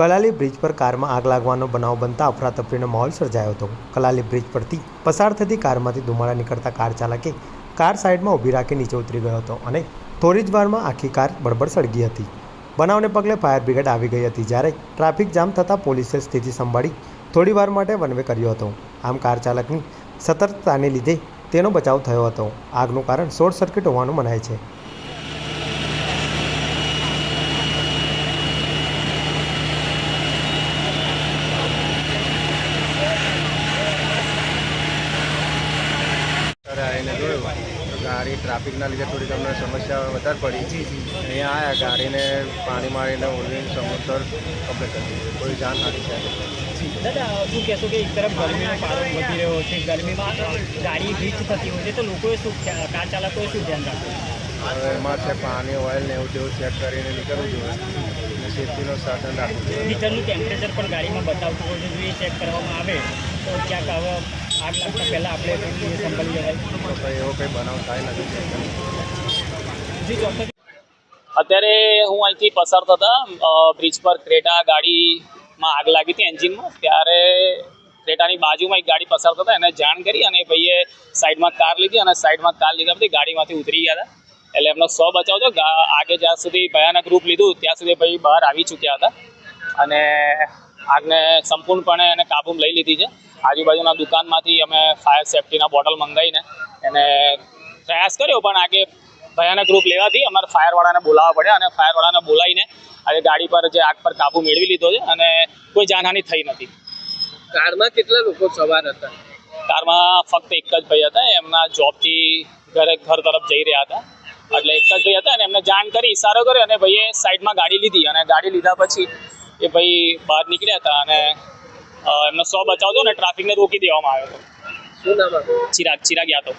Kalali bridge પર કારમાં આગ લાગવાનો બનાવ બનતા અફરાતફરીનો માહોલ સર્જાયો હતો. કલાલી બ્રિજ પરથી પસાર થતી કારમાંથી ધુમાડા નીકળતા કાર ચાલકે કાર સાઈડમાં ઊભી રાખી નીચે ઉતરી ગયો હતો અને થોડી જ વારમાં આખી કાર બળબડ સળગી હતી. બનાવને પગલે ફાયર બ્રિગેડ આવી ગઈ હતી જ્યારે ટ્રાફિક જામ થતાં પોલીસે સ્થિતિ સંભાળી થોડી વાર માટે વનવે કર્યો હતો. આમ કાર ચાલકની સતર્કતાને લીધે તેનો બચાવ થયો હતો. આગનું કારણ શોર્ટ સર્કિટ હોવાનું મનાય છે. ત્યારે એને જોયું ગાડી ટ્રાફિકના લીધે થોડીક અમને સમસ્યા વધારે પડી. અહીંયા આવ્યા ગાડીને પાણી મારીને ઓલવીને સમુદ્ર કમ્પ્લીટ કરી કોઈ જાનહાની છે નહીં. દાદા શું કહેશો કે એક તરફ ગરમીનો પારો વધી રહ્યો છે ગરમીમાં ગાડી વીજ થતી હોય છે તો લોકોએ શું કાર ચાલકોએ શું ધ્યાન રાખવું? હવે એમાં છે પાણી ઓઇલ ને એવું જેવું ચેક કરીને નીકળવું જોઈએ. સેફ્ટીનો સાધન રાખવું જોઈએ. મીટરનું ટેમ્પરેચર પણ ગાડીમાં બતાવતું હોય છે જો એ ચેક કરવામાં આવે તો ક્યાંક હવે આગ લાખ પહેલાં આપણે સંભાળી લેવાય એવો કંઈ બનાવ થાય નથી અત્યારે હું અહીંથી પસાર થતા બ્રિજ પર ક્રેટા ગાડીમાં આગ લાગી હતી એન્જિનમાં. ત્યારે ક્રેટાની બાજુમાં એક ગાડી પસાર થતા એને જાણ કરી અને ભાઈએ સાઈડમાં કાર લીધી અને સાઈડમાં કાર લીધા પછી ગાડીમાંથી ઉતરી ગયા હતા. એટલે એમનો સો બચાવ છો આગે જ્યાં સુધી ભયાનક રૂપ લીધું, ત્યાં સુધી ભાઈ બહાર આવી ચૂક્યા હતા. અને આગને સંપૂર્ણપણે એને કાબૂમાં લઈ લીધી છે. આજુબાજુના દુકાનમાંથી અમે ફાયર સેફટીના બોટલ મંગાવીને એને પ્રયાસ કર્યો પણ આગે ભયાનક રૂપ લેવાથી અમારે ફાયરવાળાને બોલાવવા પડ્યા અને ફાયરવાળાને બોલાવીને આજે ગાડી પર જે આગ પર કાબુ મેળવી લીધો છે અને કોઈ જાનહાની થઈ નથી. કારમાં કેટલા લોકો સવાર હતા? કારમાં ફક્ત એક જ ભાઈ હતા એમના જોબથી ઘરે ઘર તરફ જઈ રહ્યા હતા. એટલે એક જ ભાઈ હતા અને એમને જાણ કરી ઇશારો કર્યો અને ભાઈએ સાઈડમાં ગાડી લીધી અને ગાડી લીધા પછી એ ભાઈ બહાર નીકળ્યા હતા અને એમનો સો બચાવ હતો ને ટ્રાફિકને રોકી દેવામાં આવ્યો હતો. શું નામ ચિરાગ ચિરાગ યાદવ.